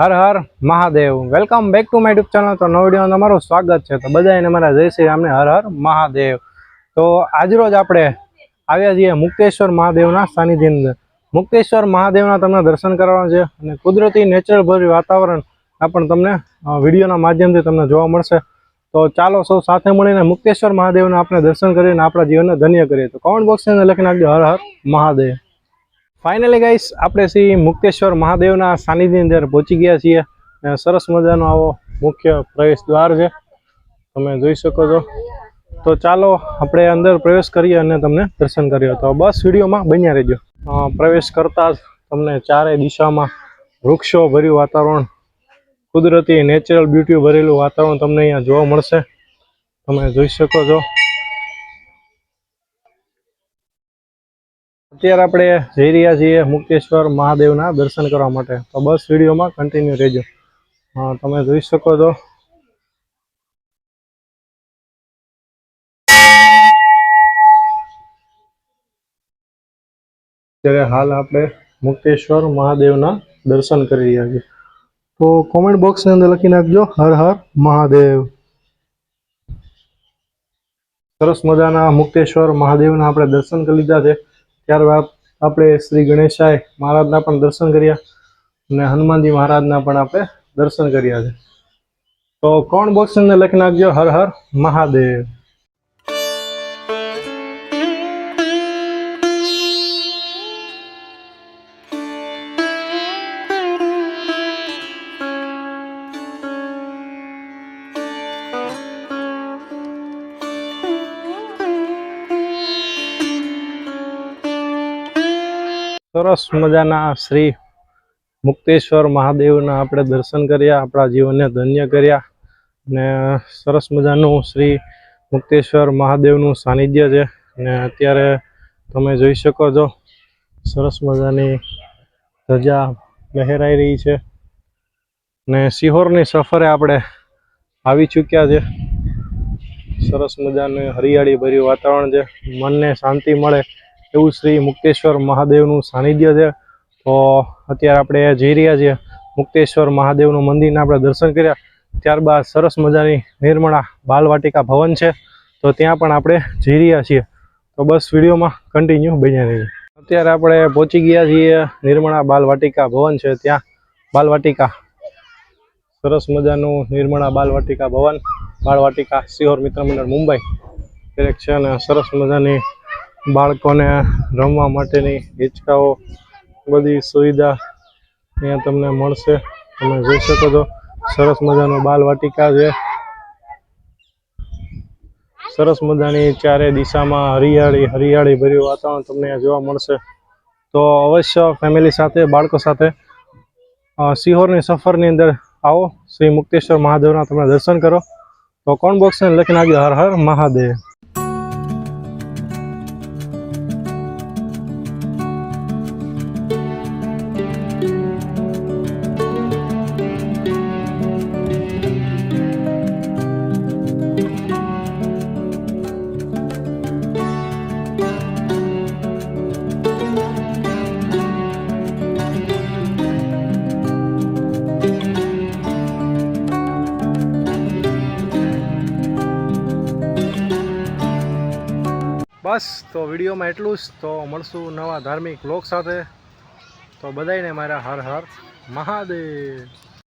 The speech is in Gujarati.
Har Har Mahadev. Welcome back to my YouTube channel તો નવો વિડીયોમાં તમારું સ્વાગત છે. તો બધાને મારા જય શ્રી રામને હર હર મહાદેવ. તો આજરોજ આપણે આવ્યા છીએ મુક્તેશ્વર મહાદેવના સાનિધ્યની અંદર. મુક્તેશ્વર મહાદેવના તમને દર્શન કરવાના છે અને કુદરતી નેચરલ ભર્યું વાતાવરણ પણ તમને વિડીયોના માધ્યમથી તમને જોવા મળશે. તો ચાલો સૌ સાથે મળીને મુક્તેશ્વર મહાદેવના આપણે દર્શન કરીને આપણા જીવનને ધન્ય કરીએ. તો કોમેન્ટ બોક્સની અંદર લખી નાખજો હર હર મહાદેવ. ફાઇનલી ગાઈસ આપણે શ્રી મુક્તેશ્વર મહાદેવના સાનિધ્યની અંદર પહોંચી ગયા છીએ અને સરસ મજાનો આવો મુખ્ય પ્રવેશ દ્વાર છે. તમે જોઈ શકો છો. તો ચાલો આપણે અંદર પ્રવેશ કરીએ અને તમને દર્શન કરીએ. તો બસ વિડીયોમાં બન્યા રહેજો. પ્રવેશ કરતા જ તમને ચારે દિશામાં વૃક્ષો ભર્યું વાતાવરણ, કુદરતી નેચરલ બ્યુટી ભરેલું વાતાવરણ તમને અહીંયા જોવા મળશે. તમે જોઈ શકો છો. અત્યારે આપણે જઈ રહ્યા છીએ મુક્તેશ્વર મહાદેવના દર્શન કરવા માટે. તો બસ વિડીયોમાં કન્ટિન્યુ રહેજો. તમે જોઈ શકો છો. અત્યારે હાલ આપણે મુક્તેશ્વર મહાદેવના દર્શન કરી રહ્યા છીએ. તો કોમેન્ટ બોક્સની અંદર લખી નાખજો, હર હર મહાદેવ. સરસ મજાના મુક્તેશ્વર મહાદેવના આપણે દર્શન કરી લીધા છે. ત્યારબાદ આપણે શ્રી ગણેશાય મહારાજના પણ દર્શન કર્યા અને હનુમાનજી મહારાજના પણ આપણે દર્શન કર્યા છે. તો કોણ બોક્સને લખી નાખજો? હર હર મહાદેવ. સરસ મજાના શ્રી મુક્તેશ્વર મહાદેવના આપણે દર્શન કર્યા, આપણા જીવનને ધન્ય કર્યા ને સરસ મજાનું શ્રી મુક્તેશ્વર મહાદેવનું સાનિધ્ય છે ને અત્યારે તમે જોઈ શકો છો, સરસ મજાની ધજા લહેરાઈ રહી છે ને સિહોરની સફરે આપણે આવી ચૂક્યા છે. સરસ મજાનું હરિયાળી ભર્યું વાતાવરણ છે, મનને શાંતિ મળે એવું શ્રી મુક્તેશ્વર મહાદેવનું સાનિધ્ય છે. તો અત્યારે આપણે જઈ રહ્યા છીએ મુક્તેશ્વર મહાદેવનું મંદિરના આપણે દર્શન કર્યા. ત્યારબાદ સરસ મજાની નિર્મળા બાલવાટિકા ભવન છે. તો ત્યાં પણ આપણે જઈ રહ્યા છીએ. તો બસ વિડીયોમાં કન્ટિન્યુ બન્યા રહીએ અત્યારે આપણે પહોંચી ગયા છીએ નિર્મળા બાલવાટિકા ભવન છે ત્યાં. બાલવાટિકા. સરસ મજાનું નિર્મળા બાલવાટિકા ભવન. બાળવાટિકા સિહોર મિત્ર મંડળ મુંબઈ. દરેક છે અને સરસ મજાની બાળકોને રમવા માટેની હિંચકાઓ, બધી સુવિધા અહીંયા તમને મળશે. તમે જોઈ શકો છો, સરસ મજાનું બાલવાટિકા છે. સરસ મજાની ચારે દિશામાં હરિયાળી હરિયાળી ભર્યું વાતાવરણ તમને જોવા મળશે. તો અવશ્ય ફેમિલી સાથે, બાળકો સાથે સિહોરની સફરની અંદર આવો. શ્રી મુક્તેશ્વર મહાદેવના તમે દર્શન કરો. તો કોણ બોક્સને લખી નાખજો હર હર મહાદેવ. બસ, તો વિડીયોમાં એટલું જ. તો મળશું નવા ધાર્મિક લોક સાથે. તો બધાયને મારા હર હર મહાદેવ.